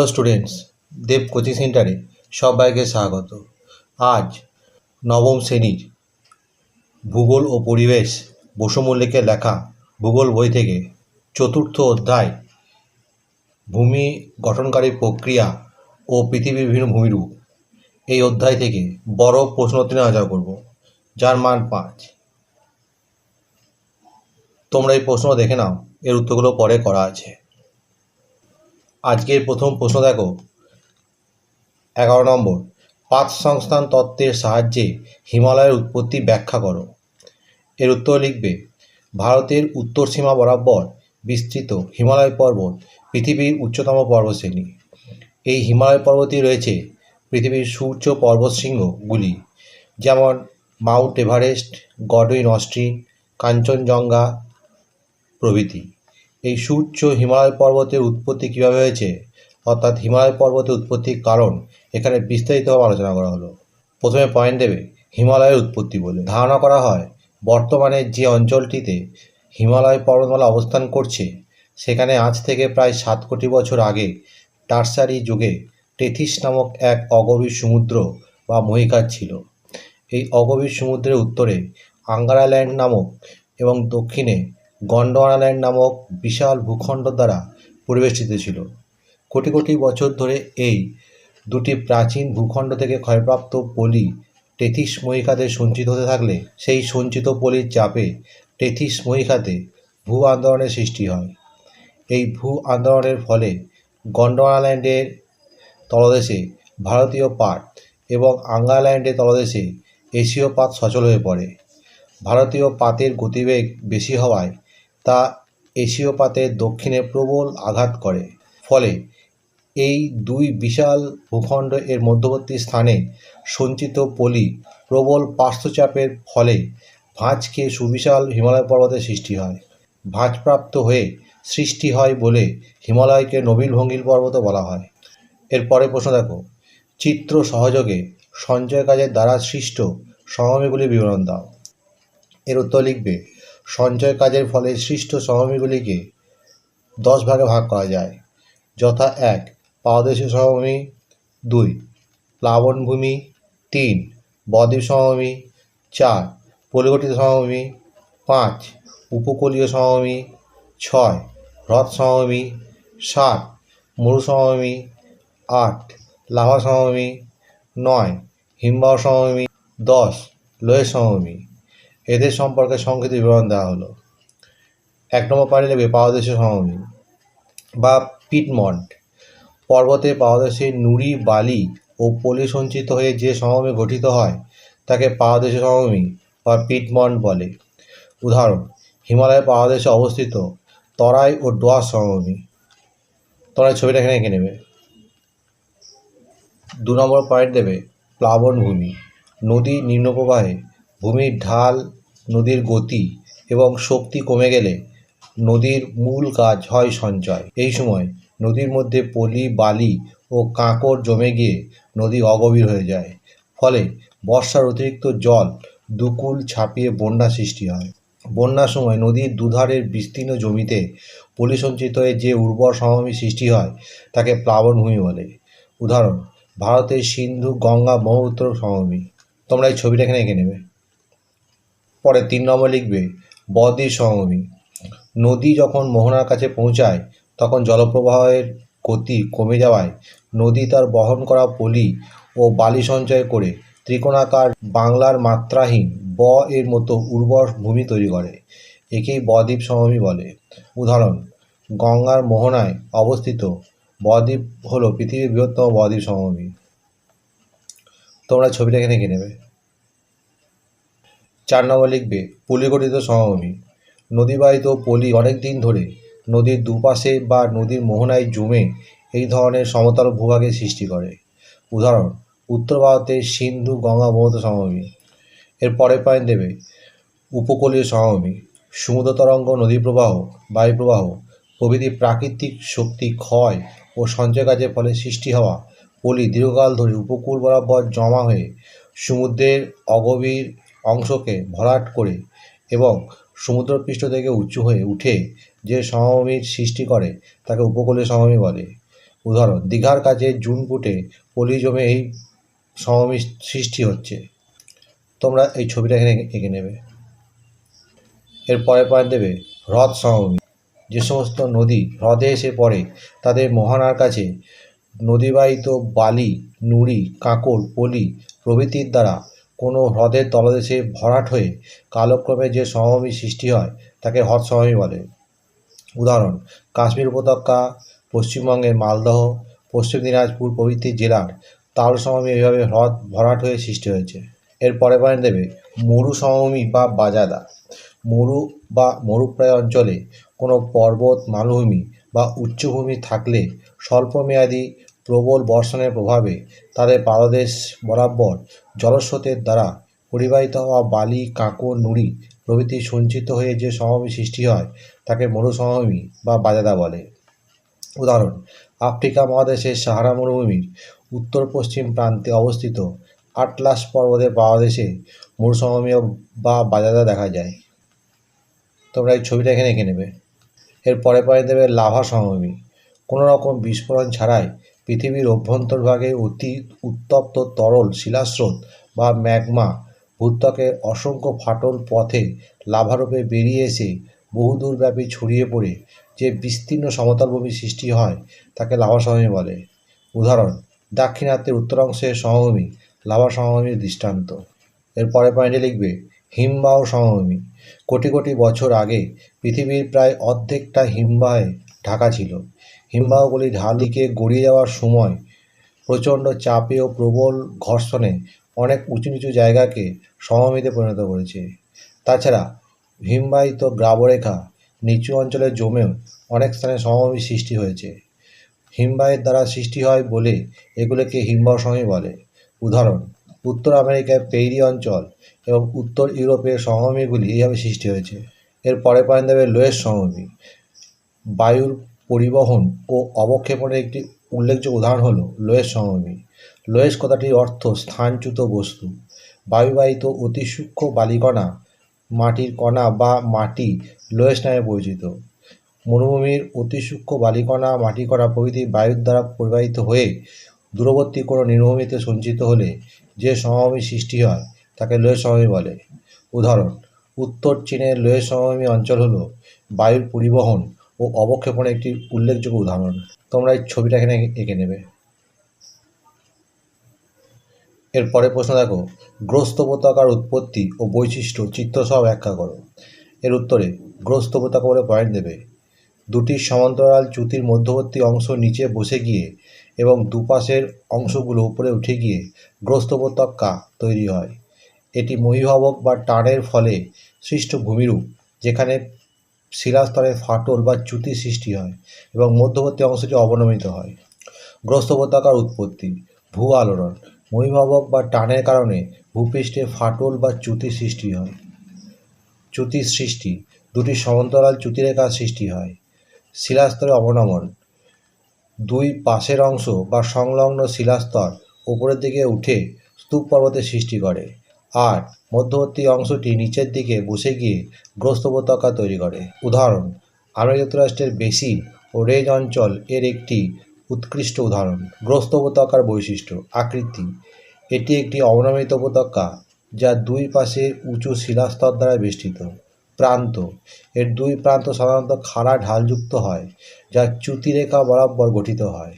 Hello students দেব coaching সেন্টারে সবাইকে স্বাগত। আজ নবম শ্রেণির ভূগোল ও পরিবেশ বসু মল্লিকের লেখা ভূগোল বই থেকে চতুর্থ অধ্যায়, ভূমি গঠনকারী প্রক্রিয়া ও পৃথিবীর বিভিন্ন ভূমিরূপ। এই অধ্যায় থেকে বড় প্রশ্নোত্তর আলোচনা করব, যার মান পাঁচ। তোমরা এই প্রশ্ন দেখে নাও, এর উত্তরগুলো পরে করা আছে। আজকের প্রথম প্রশ্ন দেখো। এগারো নম্বর, পাঁচ সংস্থান তত্ত্বের সাহায্যে হিমালয়ের উৎপত্তি ব্যাখ্যা করো। এর উত্তর লিখবে, ভারতের উত্তর সীমা বরাবর বিস্তৃত হিমালয় পর্বত পৃথিবীর উচ্চতম পর্বতশ্রেণী। এই হিমালয় পর্বতই রয়েছে পৃথিবীর সূর্য পর্বতশৃঙ্গগুলি যেমন mount Everest, Godwin Austen, Kanchenjunga প্রভৃতি। এই সূর্য হিমালয় পর্বতের উৎপত্তি কীভাবে হয়েছে? অর্থাৎ হিমালয় পর্বতের উৎপত্তির কারণ এখানে বিস্তারিতভাবে আলোচনা করা হলো। প্রথমে পয়েন্ট দেবে, হিমালয়ের উৎপত্তি বলে। ধারণা করা হয়, বর্তমানে যে অঞ্চলটিতে হিমালয় পর্বতমালা অবস্থান করছে, সেখানে আজ থেকে প্রায় সাত কোটি বছর আগে টার্সারি যুগে টেথিস নামক এক অগভীর সমুদ্র বা মহিকার ছিল। এই অগভীর সমুদ্রের উত্তরে আঙ্গারাল্যান্ড নামক এবং দক্ষিণে গন্ডওয়ানাল্যান্ড নামক বিশাল ভূখণ্ড দ্বারা পরিবেষ্টিত ছিল। কোটি কোটি বছর ধরে এই দুটি প্রাচীন ভূখণ্ড থেকে ক্ষয়প্রাপ্ত পলি টেথিস মহিকাতে সঞ্চিত হতে থাকলে সেই সঞ্চিত পলির চাপে টেথিস মহিকাতে ভূ আন্দোলনের সৃষ্টি হয়। এই ভূ আন্দোলনের ফলে গন্ডওয়ানাল্যান্ডের তলদেশে ভারতীয় পাট এবং আঙ্গাল্যান্ডের তলদেশে এশীয় পাত সচল হয়ে পড়ে। ভারতীয় পাতের গতিবেগ বেশি হওয়ায় তা এশীয় পাতের দক্ষিণে প্রবল আঘাত করে। ফলে এই দুই বিশাল ভূখণ্ড এর মধ্যবর্তী স্থানে সঞ্চিত পলি প্রবল পার্শ্বচাপের ফলে ভাঁজ খেয়ে সুবিশাল হিমালয় পর্বতের সৃষ্টি হয়। ভাঁজপ্রাপ্ত হয়ে সৃষ্টি হয় বলে হিমালয়কে নবীল ভঙ্গিল পর্বতও বলা হয়। এরপরে প্রশ্ন দেখো। চিত্র সহযোগে সঞ্চয় কাজের দ্বারা সৃষ্ট সমভূমিগুলির বিবরণ দাও। এর উত্তর লিখবে সঞ্চয় কাজের ফলে সৃষ্ট সমভূমিগুলিকে দশ ভাগে ভাগ করা যায়। যথা এক পাদদেশীয় সমভূমি দুই, প্লাবনভূমি। তিন, বদ্বীপ সমভূমি চার পরিগঠিত সমভূমি পাঁচ, উপকূলীয় সমভূমি ছয়, হ্রদ সমভূমি সাত, মরু আট, লাভা সমভূমি নয়, হিমবাহ সমভূমি দশ, লোহের সমভূমি এদের সম্পর্কে সংক্ষিপ্ত বিবরণ দেওয়া হলো। এক নম্বর পানি নেবে পাদদেশীয় সমভূমি বা পিটমন্ট। পর্বতে পাদদেশে নুড়ি, বালি ও পলি সঞ্চিত হয়ে যে সমভূমি গঠিত হয়, তাকে পাদদেশীয় সমভূমি বা পিটমন্ট বলে। উদাহরণ হিমালয়ের পাদদেশে অবস্থিত তরাই ও ডোয়াস সমভূমি। তোমরা ছবিটা এখানে এঁকে নেবে। দু নম্বর পয়েন্ট দেবে প্লাবনভূমি। নদী নিম্নপ্রবাহে ভূমির ঢাল নদীর গতি এবং শক্তি কমে গেলে নদীর মূল কাজ হয় সঞ্চয়। এই সময় নদীর মধ্যে পলি, বালি ও কাঁকড় জমে গিয়ে নদী অগভীর হয়ে যায়। ফলে বর্ষার অতিরিক্ত জল দুকুল ছাপিয়ে বন্যা সৃষ্টি হয়। বন্যার সময় নদীর দুধারের বিস্তীর্ণ জমিতে পলি সঞ্চিত হয়ে যে উর্বর সমভূমি সৃষ্টি হয়, তাকে প্লাবনভূমি বলে। উদাহরণ, ভারতের সিন্ধু, গঙ্গা ব্রহ্মপুত্র সমভূমি। তোমরা এই ছবিটা এখানে এঁকে নেবে। পরে তিন নম্বর লিখবে বদ্বীপ সমভূমি নদী যখন মোহনার কাছে পৌঁছায়, তখন জলপ্রবাহের গতি কমে যাওয়ায় নদী তার বহন করা পলি ও বালি সঞ্চয় করে ত্রিকোণাকার বাংলার মাত্রাহীন ব এর মতো উর্বর ভূমি তৈরি করে। একেই বদ্বীপ সমভূমি বলে। উদাহরণ, গঙ্গার মোহনায় অবস্থিত বদ্বীপ হলো পৃথিবীর বৃহত্তম বদ্বীপ সমভূমি তোমরা ছবিটা এখানে এঁকে নেবে। চার নম্বর লিখবে পলিগঠিত সমভূমি। নদীবাহিত পলি অনেক দিন ধরে নদীর দুপাশে বা নদীর মোহনায় জমে এই ধরনের সমতল ভূভাগের সৃষ্টি করে। উদাহরণ, উত্তর ভারতের সিন্ধু গঙ্গা ব্রহ্মপুত্র সমভূমি। এর পরের পয়েন্ট দেবে, উপকূলীয় সমভূমি। সমুদ্র তরঙ্গ, নদী প্রবাহ, বায়ু প্রবাহ প্রভৃতি প্রাকৃতিক শক্তি ক্ষয় ও সঞ্চয় কাজের ফলে সৃষ্টি হওয়া পলি দীর্ঘকাল ধরে উপকূল বরাবর জমা হয়ে সমুদ্রের অগভীর অংশকে ভরাট করে এবং সমুদ্রপৃষ্ঠ থেকে উঁচু হয়ে উঠে যে সমভূমির সৃষ্টি করে, তাকে উপকূলীয় সমভূমি বলে। উদাহরণ, দীঘার কাছে জুন ফুটে পলি জমে এই সমভূমি সৃষ্টি হচ্ছে। তোমরা এই ছবিটা এখানে এঁকে নেবে। এর পরে পয়েন্ট দেবে, হ্রদ সমভূমি। যে সমস্ত নদী হ্রদে এসে পড়ে, তাদের মহানার কাছে নদীবাহিত বালি, নুড়ি, কাঁকড়, পলি প্রভৃতির দ্বারা কোনো হ্রদের তলদেশে ভরাট হয়ে কালক্রমে যে সমভূমি সৃষ্টি হয়, তাকে হ্রদ সমভূমি বলে। উদাহরণ, কাশ্মীর উপত্যকা, পশ্চিমবঙ্গের মালদহ, পশ্চিম দিনাজপুর প্রভৃতি জেলার তাল সমভূমি এইভাবে হ্রদ ভরাট হয়ে সৃষ্টি হয়েছে। এর পরে পয়েন্ট দেবে, মরু সমভূমি বা বাজাদা। মরু বা মরুপ্রায় অঞ্চলে কোনো পর্বত, মালভূমি বা উচ্চভূমি থাকলে স্বল্পমেয়াদী প্রবল বর্ষণের প্রভাবে তাদের পাদদেশ বরাবর জলস্রোতের দ্বারা পরিবাহিত হওয়া বালি কাঁকড় নুড়ি প্রভৃতি সঞ্চিত হয়ে যে সমভূমি সৃষ্টি হয়, তাকে মরু সমভূমি বা বাজাদা বলে। উদাহরণ, আফ্রিকা মহাদেশের সাহারা মরুভূমির উত্তর পশ্চিম প্রান্তে অবস্থিত আটলাস পর্বতের পাদদেশে মরুসমভূমি বা বাজাদা দেখা যায়। তোমরা এই ছবিটা এখানে এঁকে নেবে। এর পরে পরে দেবে লাভা সমভূমি। কোনো রকম বিস্ফোরণ ছাড়াই পৃথিবীর অভ্যন্তরভাগে অতি উত্তপ্ত তরল শিলাস্রোত বা ম্যাগমা ভূত্বকের অসংখ্য ফাটল পথে লাভারূপে বেরিয়ে এসে বহুদূরব্যাপী ছড়িয়ে পড়ে, যে বিস্তীর্ণ সমতলভূমি সৃষ্টি হয় তাকে লাভা সমভূমি বলে। উদাহরণ, দাক্ষিণাত্যের উত্তরাংশের সমভূমি, লাভা সমভূমির দৃষ্টান্ত। এর পরে পয়েন্টে লিখবে, হিমবাহ সমভূমি। কোটি কোটি বছর আগে পৃথিবীর প্রায় অর্ধেকটা হিমবাহে ঢাকা ছিল। হিমবাহগুলি ঢাল দিকে গড়িয়ে যাওয়ার সময় প্রচণ্ড চাপে ও প্রবল ঘর্ষণে অনেক উঁচু নিচু জায়গাকে সমভূমিতে পরিণত করেছে। তাছাড়া হিমবাহিত গ্রাবরেখা নিচু অঞ্চলে জমেও অনেক স্থানে সমভূমি সৃষ্টি হয়েছে। হিমবাহের দ্বারা সৃষ্টি হয় বলে এগুলোকে হিমবাহ সমভূমি বলে। উদাহরণ, উত্তর আমেরিকায় পেইরি অঞ্চল এবং উত্তর ইউরোপের সমভূমিগুলি এইভাবে সৃষ্টি হয়েছে। এর পরে পয়েন্ট দেবে লোয়েস সমভূমি, বায়ুর পরিবহন ও অবক্ষেপণের একটি উল্লেখযোগ্য উদাহরণ হল লোয়েস সমভূমি। লোয়েস কথাটির অর্থ স্থানচ্যুত বস্তু। বায়ুবাহিত অতি সূক্ষ্ম বালিকণা, মাটির কণা বা মাটি লোয়েস নামে পরিচিত। মরুভূমির অতি সূক্ষ্ম বালিকণা, মাটি কণা প্রভৃতি বায়ুর দ্বারা পরিবাহিত হয়ে দূরবর্তী কোনো নিম্নভূমিতে সঞ্চিত হলে যে সমভূমি সৃষ্টি হয়, তাকে লোয়েস সমভূমি বলে। উদাহরণ, উত্তর চীনের লোয়েস সমভূমি অঞ্চল হলো বায়ুর পরিবহন ও অবক্ষেপণের একটি উল্লেখযোগ্য উদাহরণ। তোমরা এই ছবিটা এখানে এঁকে নেবে। এর পরে প্রশ্ন দেখো গ্রস্ত উপত্যকার উৎপত্তি ও বৈশিষ্ট্য চিত্রসহ ব্যাখ্যা করো। এর উত্তরে গ্রস্ত উপত্যকা বলে পয়েন্ট দেবে। দুটি সমান্তরাল চ্যুতির মধ্যবর্তী অংশ নিচে বসে গিয়ে এবং দুপাশের অংশগুলো উপরে উঠে গিয়ে গ্রস্ত তৈরি হয়। এটি মহিভাবক বা টানের ফলে সৃষ্ট ভূমিরূপ, যেখানে শিলাস্তরে ফাটল বা চ্যুতি সৃষ্টি হয় এবং মধ্যবর্তী অংশটি অবনমিত হয়। গ্রস্ত উপত্যকার উৎপত্তি, ভূ আলোড়ন মহিভাবক বা টানের কারণে ভূপৃষ্ঠে ফাটল বা চ্যুতি সৃষ্টি হয়। চ্যুতির সৃষ্টি, দুটি সমান্তরাল চ্যুতিরেখার সৃষ্টি হয়। শিলাস্তরে অবনমন, দুই পাশের অংশ বা সংলগ্ন শিলাস্তর উপরের দিকে উঠে স্তূপ পর্বতের সৃষ্টি করে। আর মধ্যবর্তী অংশটি নিচের দিকে বসে গিয়ে গ্রস্ত উপত্যকা তৈরি করে। উদাহরণ আমেরিকা যুক্তরাষ্ট্রের বেশি ও রেজ অঞ্চল এর একটি উৎকৃষ্ট উদাহরণ। গ্রস্ত উপত্যকার বৈশিষ্ট্য, আকৃতি। এটি একটি অবনমিত উপত্যকা যা দুই পাশে উঁচু শিলাস্তর দ্বারা বেষ্টিত। প্রান্ত, এর দুই প্রান্ত সাধারণত খাড়া ঢালযুক্ত হয়, যা চ্যুতিরেখা বরাবর গঠিত হয়।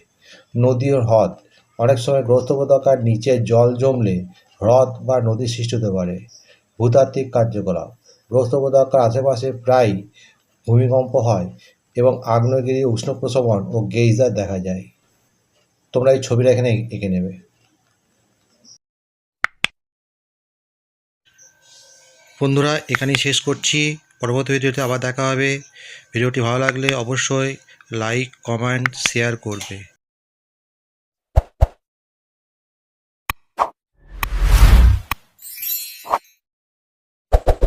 নদী ও হ্রদ, অনেক সময় গ্রস্ত উপত্যকার নিচে জল জমলে হ্রদ বা নদী সৃষ্টি হতে পারে। ভূতাত্ত্বিক কার্যকলাপ। গ্রস্ত উপত্যকার আশেপাশে প্রায় ভূমিকম্প হয় এবং আগ্নেয়গিরি উষ্ণ প্রশমন ও গেইজার দেখা যায়। তোমরা এই ছবিটা এখানে এঁকে নেবে। বন্ধুরা, এখানেই শেষ করছি। পরবর্তী ভিডিওতে আবার দেখা হবে। ভিডিওটি ভালো লাগলে অবশ্যই লাইক, কমেন্ট, শেয়ার করবে।